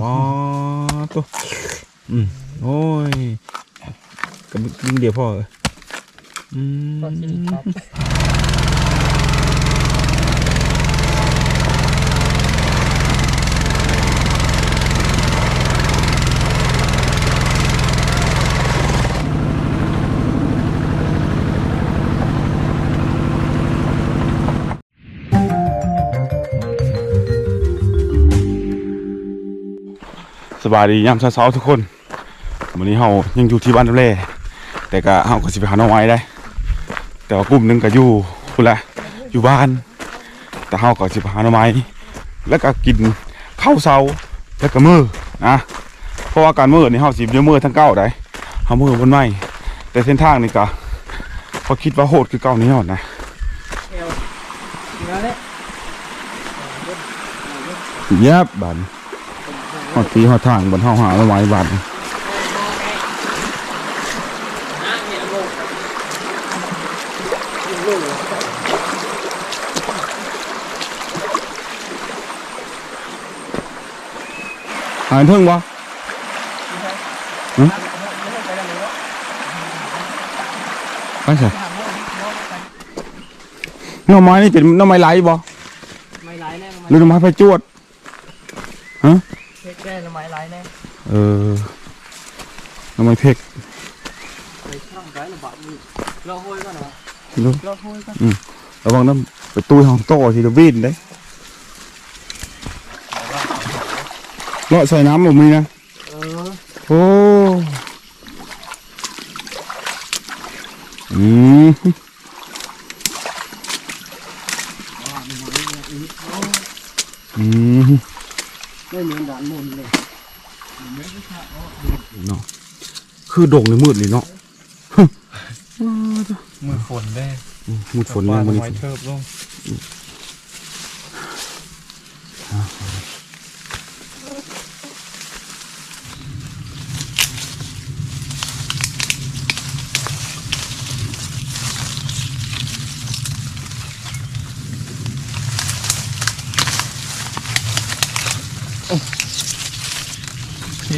ว้าตัวอืมโอ้ยกับยิงเดียวพ่อเอออืม บสบายดียามเช้าๆทุกคนวันนี้เฮายังอยู่ที่บ้านน้ำเล่แต่ก็เฮาก็สิไปหาหน้องไม้ได้ แต่ว่ากลุ่มหนึงก็อยู่พุ่นละอยู่บ้าน แต่เฮาก็สิไปหาหน้องไม้แล้วก็กินข้าวเช้าแล้วก็มื้อนะเพราะว่าการมื้อนี่เฮาสิเดี๋ยวมื้อทั้งเก้าได้เฮามื้อบนไม้แต่เส้นทางนี่ก็พอคิดว่าโหดคือเก่านี้ฮอดนะเอวเหลือเลยเย็บบัดฮ อดปีฮอดทางบนเฮาหาหน้องไม้บัดอะเห็นลูกลูกหายเทิงบ่หึไปใช่หน่อไม้นี่เป็นหน่อไม้ไหลบ่ไม่ไหลแน่หรือหน่อไม้ไฟจวดเช็คได้ทำไมไหลแน่เออหน่อไม้เพกไปช่องได้ระ บาดมือรอห้อยก่อนเหรอดูรอห้อยก่อนระวังน้ำไปตู้ห้องโตทีเดียววินได้เลาะใส่น้ำบ่มีนะ เออ โอ้อืมอืม ไม่เหมือนด่านมนเลยเนาะคือดงในมืดเลยเนาะมือฝนได้มืดฝนเนี่ยมันไม้เทิบลง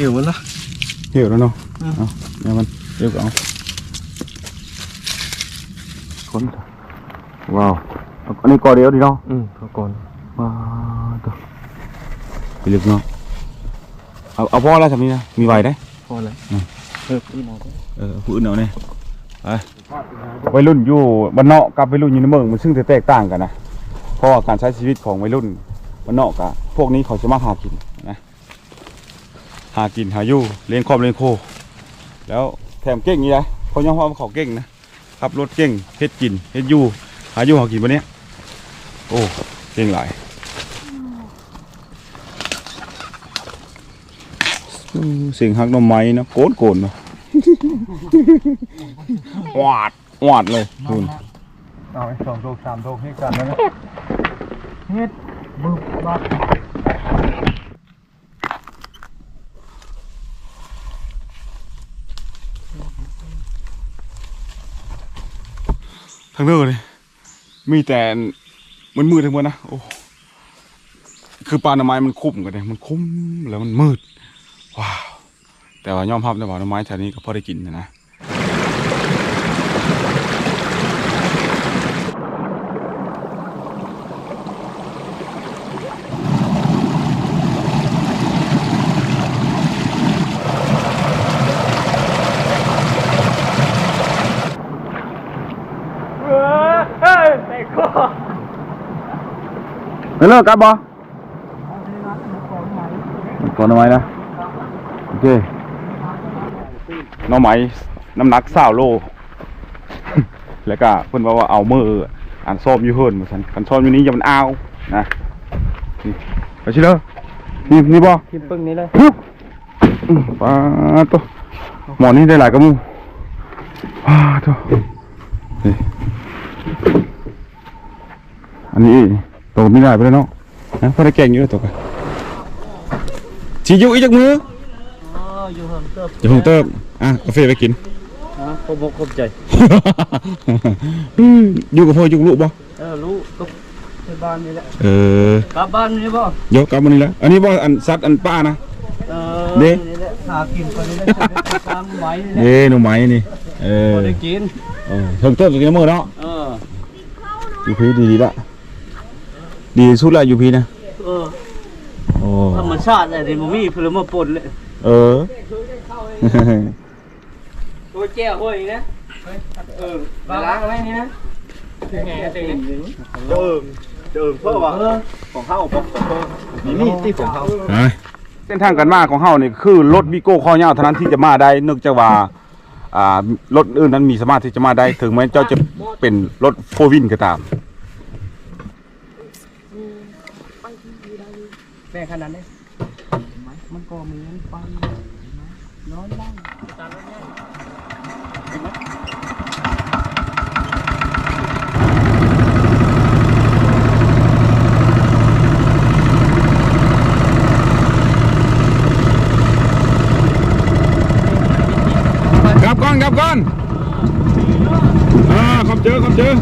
หิวละเหี่ยวแล้วเนาะเอาเนี่ยมันเดี๋ยวก็เอาคนว้าวเอาอันนี้ก่อเดียวดีเนาะอืมเขาก่อนว้าวตัวไปลึกเนาะเอาเอาพ่อแล้วทำนี้นะมีไวได้พอแล้วอืมเพิ่มอีกหน่อยเออผู้อื่นเอาเนี่ยไปวัยรุ่นอยู่บ้านนอกกับวัยรุ่นอยู่ในเมืองมันซึ่งจะแตกต่างกันนะเพราะว่าการใช้ชีวิตของวัยรุ่นบ้านนอกกับพวกนี้เขาจะมาหากินนะหากินหาอยู่เลี้ยงครอบเลี้ยงโค แล้วแถมเก่งนี่นะเขายังว่าเขาเก่งนะขับรถเก่งเฮ็ดกินเฮ็ดอยู่หาอยู่หากินวันนี้ยโอ้เก่งหลายอู้เสียงหักหน้ำไม้นะโกนโกนๆเนาะหวาดหวาดเลยคุณเอาไอ้สองโดกสามโดกให้กันแล้วนะเฮ็ดบึบบับ ทั้งเรือเลยมีแต่มันมืดทั้งหมดนะโอ้คือปลาหน่อไม้มันคุ้มกันเลยมันคุ้มแล้วมันมืดว้าวแต่ว่ายอมภาพในะว่าหน่อไม้แถวนี้ก็พอได้กินนะนะ เออเฮ้ยแต่ก็ ไม่เลิกกันบ่ก่อนหน่อไม้นะโอเคหน่อไม้น้ำหนักสาวโล แล้วก็เพิ่นว่าว่าเอามืออันซ้อมอยู่เฮิรนเหมือนกันกันซ้อมอยู่นี้อย่ามันอ้าวนะนี่ไปชิเด้อนี่นี่บ่ทิมปึ้งนี้เลยฮึบอืมปลาตัวหมอนี่ได้หลายกระมูปลาตัวนี่อันนี้ ตัวไม่ได้ไปแล้วเนาะนะเพราะได้แกงอยู่แล้วตัวกันชีอยู่อีกจากมืออ๋ออยู่เหิมเติบอย่าเพิ่งเติมอะกาแฟไปกินอ๋อครบครบใจอืมอยู่กับพ่ออยู่กับลูกบ่เออรู้ก็ไปบ้านนี่แหละเออกลับบ้านนี่บ่เดี๋ยวกลับมานี่แล้วอันนี้บ่อันซัดอันป้านะเเด้นี่แหละหากินคนนี้ได้ตามไว้นี่แหละเด้หนูไม้นี่เออบ่ได้กินเออเพิ่งต้นกับมือเนาะเอออยู่พีดีดีละ ดีสุดละอยู่พีนะเออโอ้ธรรมชาติอะไรนี่บ่มีเพิ่นมาปนเลยเออตัวแก้วห้วยนี่นะเออล้างไว้นี่นะแหงตึงเจิมเจิมเพื่อว่าเออของเฮาของนี่นี่ที่ของเฮาเส้นทางการมาของเฮานี่คือรถวิโก้ข้อยาวเท่านั้นที่จะมาได้เนื่องจากว่าอ่ารถอื่นนั้นมีสามารถที่จะมาได้ถึงแม้เจ้าจะเป็นรถโฟวินก็ตาม แม่ขนาดนี้มันก็เหมือนไปนอนบ้างกลับก่อนกลับก่อนอ่าขอบเจอขอบเจอ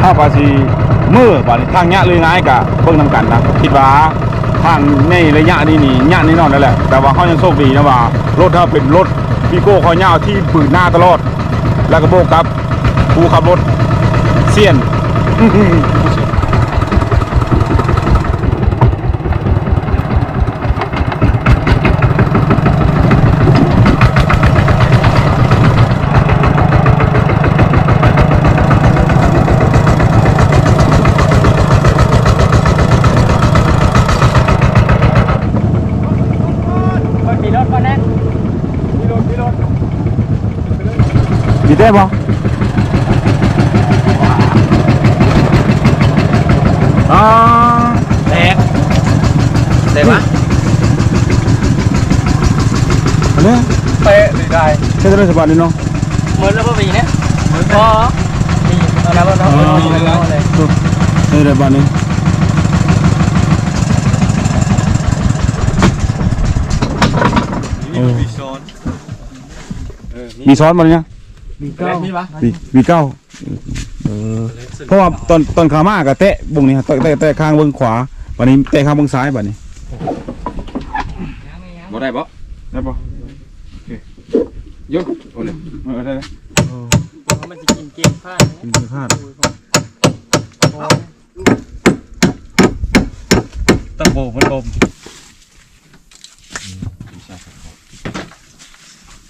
ถ้าภาษี มือบานทางยะเลยง่ายกะเบิ่งนำกันนะคิดว่าทางในระยะนี้นี่ยะแน่นอนนั่นแหละ แต่ว่าเขายังโชคดีนะว่ารถถ้าเป็นรถพีโก้คอยาวที่ปืนหน้าตลอด แล้วก็โบกกับผู้ขับรถเซียน ขี่รถก่อนนะ มีได้ปะอ่าแตกแต่ว่าอันนี้เตะเลยได้ใช่ได้สบายดีเนาะเหมือนแล้วบ่มีนะเหมือนพอมีเอาแล้วบ่ต้องอ๋อเอาเลยใช่ได้บ้านนี้เออมีช้อนมีซ้อนมาเลยนะ มีเก้ามีปะวีวีเก้าเออเพราะว่าตอนตอนขามากับเตะบุงนี่ฮะเตะเตะเตะข้างเบื้องขวาวันนี้เตะข้างเบื้องซ้ายบัดนี้บ่ได้บ่ได้ปะโอเคยกโอ้เลยเออได้เลยมันจะกินเกมพลาดกินไปพลาดตะโบมันลม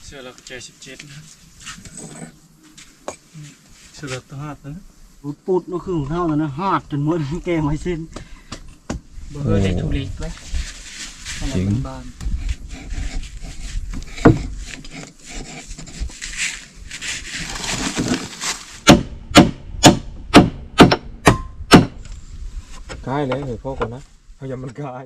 เชื่อแล้วเจสิบเจ็ดนะ เชื่อแล้วตัวห้านะปูดปูด no คือของเท่านั้นนะหาดจนหมดแกงไว้เส้นบ่เคยได้ทุเรศไหมจริงบ้านกายเลยเฮ้ยพ่อก่อนนะพยายามมันกาย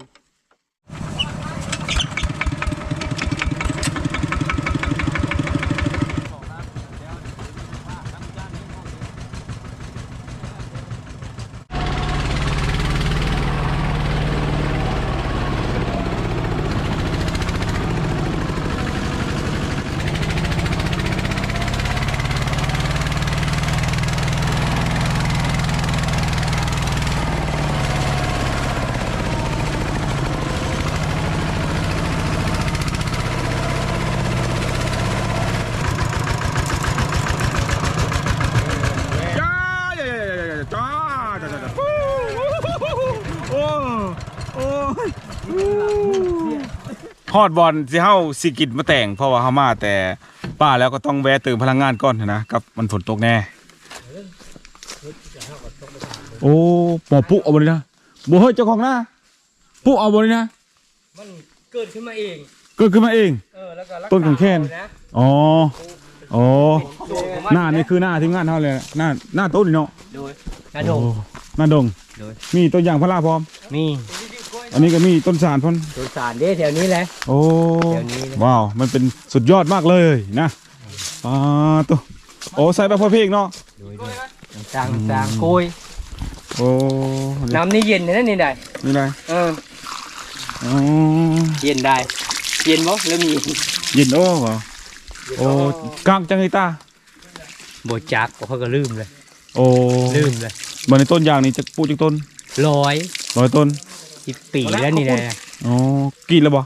จ้าจ้าจ้าจ้าจ้าจ้าโอ้ โอ้ฮอดบอลสิเฮาสิกินมาแต่งเพราะว่าเฮามาแต่ป้าแล้วก็ต้องแวะเติมพลังงานก่อนนะกับมันฝนตกแน่ โอ้ปอปุ๊เอาบ่เลยนะบ่เฮ้ยเจ้าของหน้าปุ๊เอาบ่เลยนะมันเกิดขึ้นมาเอง เกิดขึ้นมาเอง เออแล้วก็ต้นของแค้นอ๋ออ๋อโองมัหน้านี่คือหน้าทีมงานเฮาเลยหน้าหน้าต้นเนาะโดยนาดงหน้าดงมีต้นยางพาราพร้อมมี อันนี้ก็มีต้นสารพร้อมตัวสารเด้แถวนี้แหละ โอ้เดี๋ยวนี้นะ ว้าวมันเป็นสุดยอดมากเลยนะอ่าตัวโอ้ใส่ไปพอเพลงเนาะโดยโดยต่างๆต่างๆโกยโอ้น้ำนี่เย็นนะนี่ได้นี่ไรเอออ๋อเย็นได้ เย็นบ่แล้วมีเย็นโอ้เหรอโอ้กลางจังเลยตาบ่จักบ่เขาก็ลืมเลย โอ้ลืมเลยมันในต้นยางนี่จะปลูกจากต้นร้อยร้อยต้น สิบปีแล้วนี่แหละอ๋อกินแล้วบ่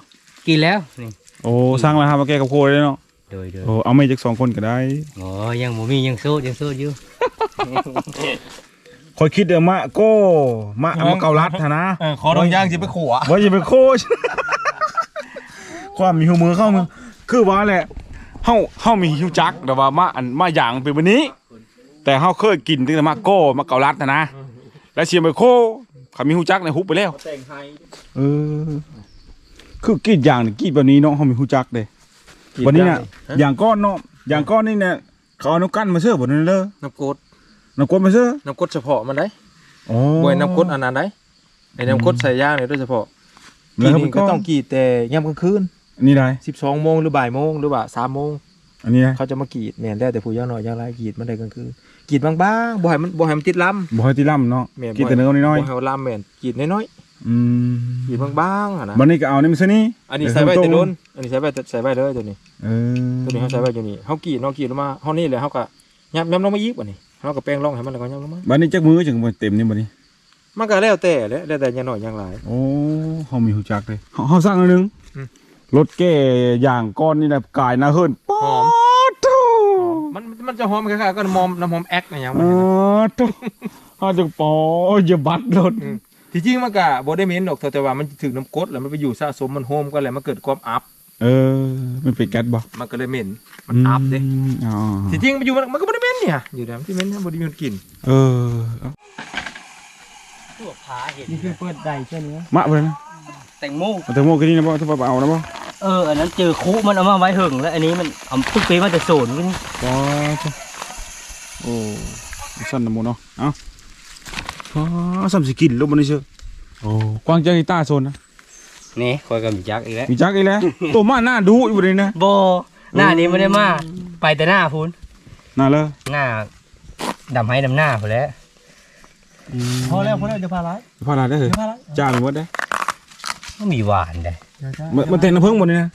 กินแล้วนี่โอ้สร้างแล้วครับมาแก้กับโคเลยเนาะโดยโดยโอ้เอาไม่จากสองคนก็ได้โอ้ยังบ่มียังโซดยังโซดอยู่คอยคิดเดี๋ยวมะโก้มะเอามาเกาลัดฮะนะเออขอดองย่างสิไปขัวว่าจะเป็นโค้ชความมีหูมือเข้ามือคือว่าแหละเฮาเฮามีหิวจักแต่ว่ามาอันมาอย่างเป็นวันนี้ แต่เฮาเคยกินตั้งแต่มาโก้มาเกาลัดนะนะแล้วเชียร์ไปโค เขามีหูจักในฮุบไปแล้วแต่งไฮเออ คือกรีดอย่างนี่กรีดแบบนี้เนาะเฮามีหูจักเด้วันนี้น่ะอย่างก้อนเนาะอย่างก้อนนี่เนี่ยเขาเอาน้ำกั้นมาเชื่อบนนั้นเลยน้ำกรดน้ำกวนมาเชื่อน้ำกรดเฉพาะมันได้อ๋อบ่ยน้ำกรดอันนั้นได้ไอ้น้ำกรดใส่ย่างเนี่ยโดยเฉพาะแล้กีวนี่มันก็ก็ต้องกรีดแต่ยามกลางคืนอันนี้ได้12โมงหรือบ่ายโมงหรือว่า3โมงอันนี้ได้เขาจะมากรีดแม่นแล้วแต่ผู้ย่างน้อยย่างไรกรีดมันได้กลางคืน กรีดบางๆบ่ให้มันบ่ให้มันติดลำบ่ให้ตีล่ำเนาะแม่นกินแต่เนื้อน้อยบ่ให้มันลำแม่นกรีดน้อยๆอืมๆกรีดบางๆอะนะบันนี้ก็เอานี่มันซะนี่อันนี้ใส่ไว้แต่โดนอันนี้ใส่ไว้แต่ใส่ไว้เลยตัวนี้เออตัวนี้เขาใส่ไว้อยู่นี่เขากรีดเนาะกรีดลงมาเฮานี่แหละเฮาก็ยับยับลงมายิบอันนี้เฮาก็แป้งร่องให้มันแล้วก็ยับลงมาบันนี้จักมือจังบ่เต็มนี่บัดนี้มันก็แล้วแต่แหละแล้วแต่ย่างน้อยย่างหลาย โอ้เฮามีหูจักเลยเฮาเฮาสร้างอันนึงอืมรถแก้อย่างก้อนนี่แหละกายหน้าเฮิรนป๊อหอ มดโธ่มันมันจะหอมคล้ายๆก็น้ำหอมน้ำหอมแอคอะไรอย่างอ๋เงี้อยโธ่เฮาจังปออย่าบัดรถที่จริงมันก็บ่ได้เหม็นดอกแต่ว่ามันถึงน้ำกรดแล้วมันไปอยู่สะสมมันโฮมก็แล้วมันเกิดความอัพเออ มันเป็นแก๊สบ่มันก็เลยเหม็น มันอัพเด้มอ๋อที่จริงมันอยู่มันมันก็บ่ได้เหม็นเนี่ย อยู่แล้วที่เหม็นมันบ่ได้มีคนกิน เออเอาตัวผาเห็นนี่คือเปิดใดใช่ไหมมาเพิ่นนะแตงโมเอาแต่โมกินนี่นะบ่ถ้าบ่เอานะบ่ เออ อันนั้นเจอคุมันเอามาไว้หึงแล้ว อันนี้มันเอาทุกปีมันจะโซนกันป๊อดโธ่โอ้สั่นนะโมเนาะเอ้าอ๋อซ้ำสิกินลงบ่นี่เชื่อโอ้กวางจังอีตาโซนนะนี่คอยกับมีจักอีกแล้วมีจักอีกแล้วตัวมาหน้าดูอยู่เลยนะโบหน้านี้ไม่ได้มาไปแต่หน้าพูนน่าเลยหน้าดำให้ดำหน้าพอแล้วพอแล้วพอแล้วจะพาไรพาราได้เหรอจะพาไรจ้าไปหมดได้ก็มีหวานได้ มันมันเต็มน้ำผึ้งหมดเลยนะ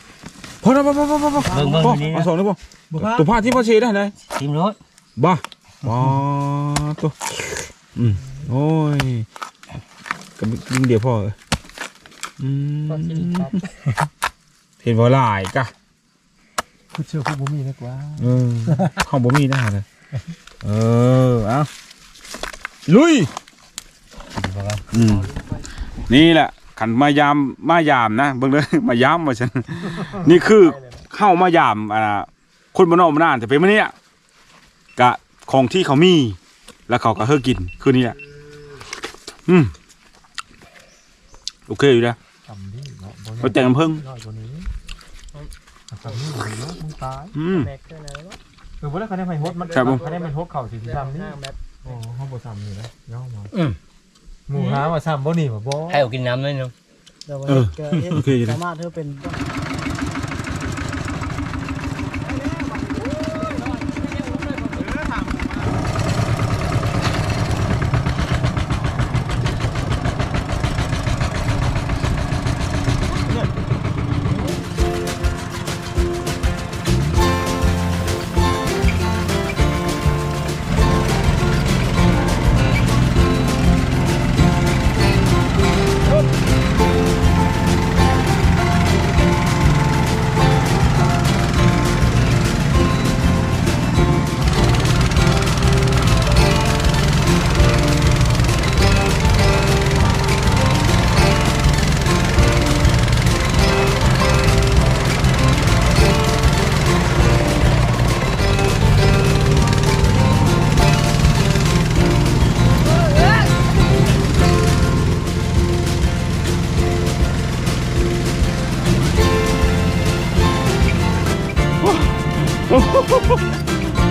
พอแล้วพอพอพอพอพอเบิ่งเบิ่งพออันนี้นะ เอาสองแล้วพอตัวผ้าที่พ่อเชได้เลยทีมรถบ้าว้าตัวอืมโอ้ยกับยิงเดียวพ่อเอออืมเห็นว่าหลายกะคุณเชื่อพวกบ่มีนะกว่าเออข้าวบ่มีนะฮะเลยเออเอาลุย อืมนี่แหละ ขันมายามมายามนะเบิ่งเลยมายามว่าฉันนี่คือเข้ามายามอ่าคนบ้านนอกมานานแต่เป็นมื้อนี้อะกะของที่เขามี แล้วเขาก็เฮอกินคือนี่แหละอืมโอเคอยู่แล้วจำดิเนาะบ่ไปแต่งน้ำผึ้งน้อยกว่านี้จำนี่เนาะมึงตายอืมเออบ่ได้คะแนนไม่ฮดมันครับผม คะแนนมันฮดเข้าสิซ้ำนี่โอ้เฮาบ่ซ้ำนี่นะย่อมาอืม หมู่หาว่าซ้ำบ่นี่บ่บ่ให้เอากินน้ำเลยเนาะเออโอเคอยู่แล้วสามารถเธอเป็น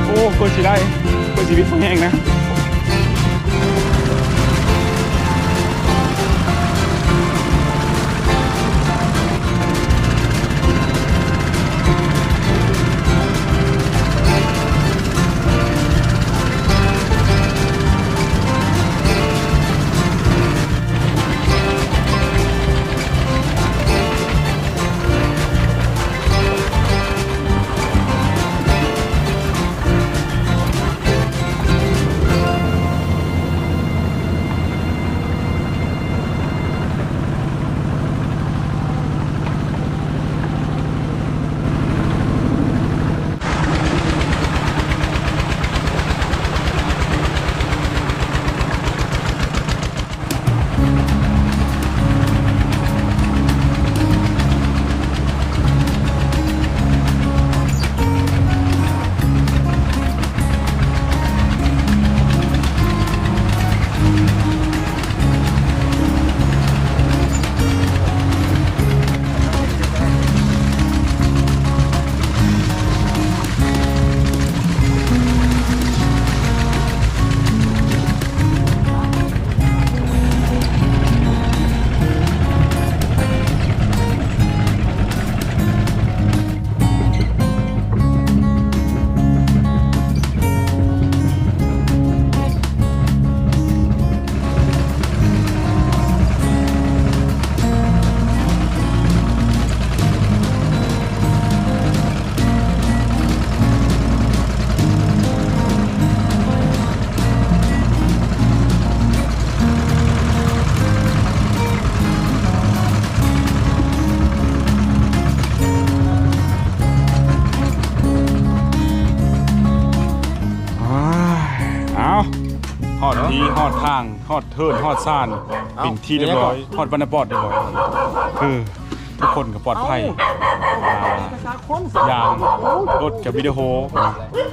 โอ้คนสิได้คนชีวิตเขาแห้งนะ อดทางฮอดเทิร์นฮอดซ่านเป็นที่เรียบร้อยฮอดบรรณปอดเรียบร้อยคือทุกคนก็ปลอดภัยอ่าภาษาคนอย่างรถกับวิดีโอ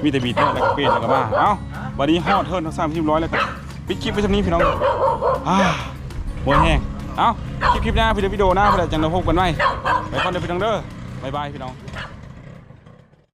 มีแต่บีทแล้วก็เปลี่ยนแล้วก็มาเอ้าวันนี้ฮอดเทิร์นทั้งสามทีมร้อยแล้วก็ปิดคลิปไว้สักนี้พี่น้องอ่าหัวแห้งเอ้าคลิปคลิปหน้าพี่เดี๋ยววิดีโอหน้าพี่เดี๋ยวจังเราพบกันไหมไปก่อนเด้อพี่น้องเด้อบ๊ายบายพี่น้องบ